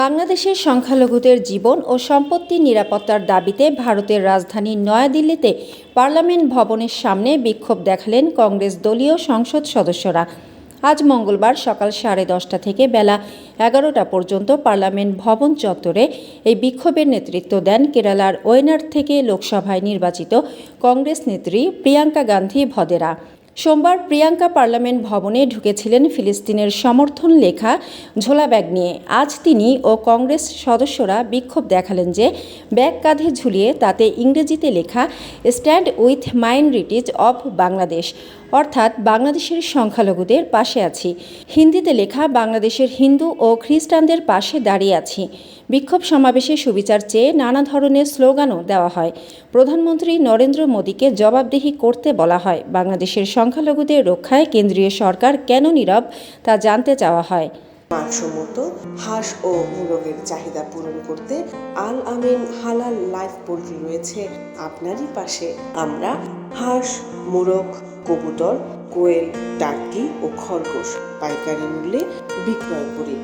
বাংলাদেশের সংখ্যালঘুদের জীবন ও সম্পত্তির নিরাপত্তার দাবিতে ভারতের রাজধানী নয়াদিল্লিতে পার্লামেন্ট ভবনের সামনে বিক্ষোভ দেখালেন কংগ্রেস দলীয় সংসদ সদস্যরা। আজ মঙ্গলবার সকাল সাড়ে দশটা থেকে বেলা এগারোটা পর্যন্ত পার্লামেন্ট ভবন চত্বরে এই বিক্ষোভের নেতৃত্ব দেন কেরালার ওয়েনার থেকে লোকসভায় নির্বাচিত কংগ্রেস নেত্রী প্রিয়াঙ্কা গান্ধী ভদেরা। সোমবার প্রিয়াঙ্কা পার্লামেন্ট ভবনে ঢুকেছিলেন ফিলিস্তিনের সমর্থন লেখা ঝোলা ব্যাগ নিয়ে। আজ তিনি ও কংগ্রেস সদস্যরা বিক্ষোভ দেখালেন যে, ব্যাগ কাঁধে ঝুলিয়ে তাতে ইংরেজিতে লেখা stand with minorities of Bangladesh অর্থাৎ বাংলাদেশের সংখ্যালঘুদের পাশে আছি। হিন্দিতে লেখা, বাংলাদেশের হিন্দু ও খ্রিস্টানদের পাশে দাঁড়িয়ে আছি। বিক্ষোভ সমাবেশে সুবিচার চেয়ে নানা ধরনের স্লোগানও দেওয়া হয়। প্রধানমন্ত্রী নরেন্দ্র মোদীকে জবাবদিহি করতে বলা হয়। বাংলাদেশের সংখ্যালঘুদের রক্ষায় কেন্দ্রীয় সরকার কেন নীরব, তা জানতে চাওয়া হয়। মানসম্মত, হাঁস ও মুরগের চাহিদা পূরণ করতে আল আমিন হালাল লাইফ পোল্ট্রি রয়েছে আপনারই পাশে। আমরা হাঁস, মুরগ, কবুতর, কোয়েল টার্কি ও খরগোশ পাইকারি মূল্যে বিক্রয় করি।